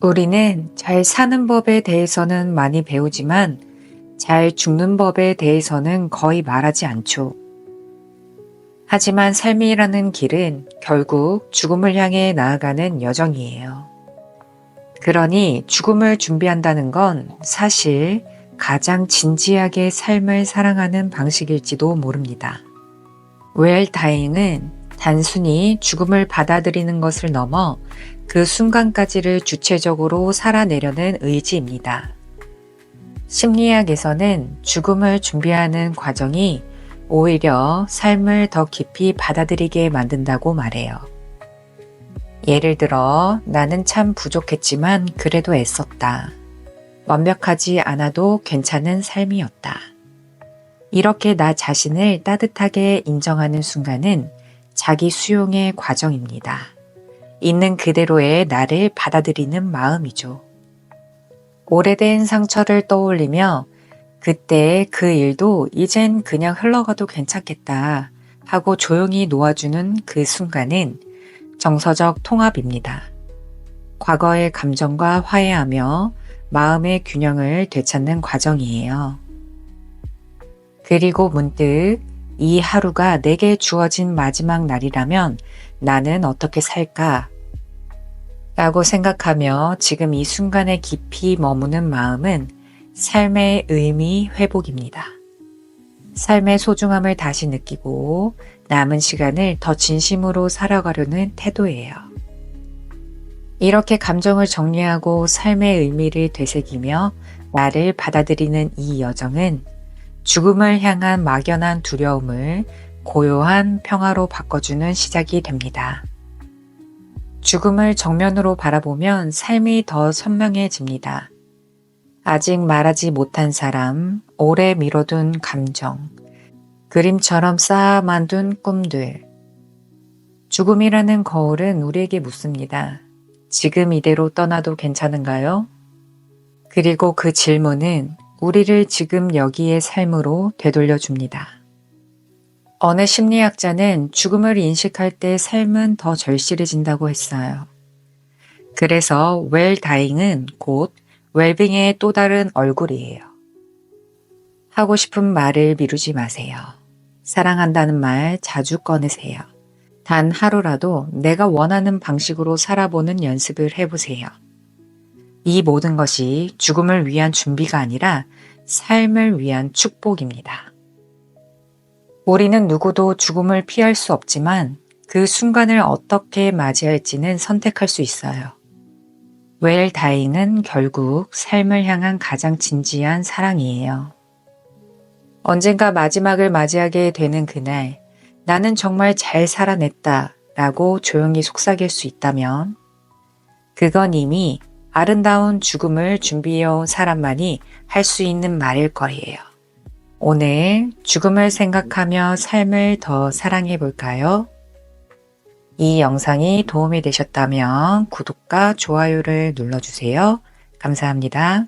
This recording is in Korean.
우리는 잘 사는 법에 대해서는 많이 배우지만 잘 죽는 법에 대해서는 거의 말하지 않죠. 하지만 삶이라는 길은 결국 죽음을 향해 나아가는 여정이에요. 그러니 죽음을 준비한다는 건 사실 가장 진지하게 삶을 사랑하는 방식일지도 모릅니다. 웰 다잉은 단순히 죽음을 받아들이는 것을 넘어 그 순간까지를 주체적으로 살아내려는 의지입니다. 심리학에서는 죽음을 준비하는 과정이 오히려 삶을 더 깊이 받아들이게 만든다고 말해요. 예를 들어, 나는 참 부족했지만 그래도 애썼다. 완벽하지 않아도 괜찮은 삶이었다. 이렇게 나 자신을 따뜻하게 인정하는 순간은 자기 수용의 과정입니다. 있는 그대로의 나를 받아들이는 마음이죠. 오래된 상처를 떠올리며 그때 그 일도 이젠 그냥 흘러가도 괜찮겠다 하고 조용히 놓아주는 그 순간은 정서적 통합입니다. 과거의 감정과 화해하며 마음의 균형을 되찾는 과정이에요. 그리고 문득 이 하루가 내게 주어진 마지막 날이라면 나는 어떻게 살까? 라고 생각하며 지금 이 순간에 깊이 머무는 마음은 삶의 의미 회복입니다. 삶의 소중함을 다시 느끼고 남은 시간을 더 진심으로 살아가려는 태도예요. 이렇게 감정을 정리하고 삶의 의미를 되새기며 나를 받아들이는 이 여정은 죽음을 향한 막연한 두려움을 고요한 평화로 바꿔주는 시작이 됩니다. 죽음을 정면으로 바라보면 삶이 더 선명해집니다. 아직 말하지 못한 사람, 오래 미뤄둔 감정, 그림처럼 쌓아 만둔 꿈들. 죽음이라는 거울은 우리에게 묻습니다. 지금 이대로 떠나도 괜찮은가요? 그리고 그 질문은 우리를 지금 여기의 삶으로 되돌려 줍니다. 어느 심리학자는 죽음을 인식할 때 삶은 더 절실해진다고 했어요. 그래서 웰다잉은 곧 웰빙의 또 다른 얼굴이에요. 하고 싶은 말을 미루지 마세요. 사랑한다는 말 자주 꺼내세요. 단 하루라도 내가 원하는 방식으로 살아보는 연습을 해보세요. 이 모든 것이 죽음을 위한 준비가 아니라 삶을 위한 축복입니다. 우리는 누구도 죽음을 피할 수 없지만 그 순간을 어떻게 맞이할지는 선택할 수 있어요. 웰 다잉은 결국 삶을 향한 가장 진지한 사랑이에요. 언젠가 마지막을 맞이하게 되는 그날, 나는 정말 잘 살아냈다 라고 조용히 속삭일 수 있다면, 그건 이미 아름다운 죽음을 준비해온 사람만이 할 수 있는 말일 거예요. 오늘 죽음을 생각하며 삶을 더 사랑해 볼까요? 이 영상이 도움이 되셨다면 구독과 좋아요를 눌러주세요. 감사합니다.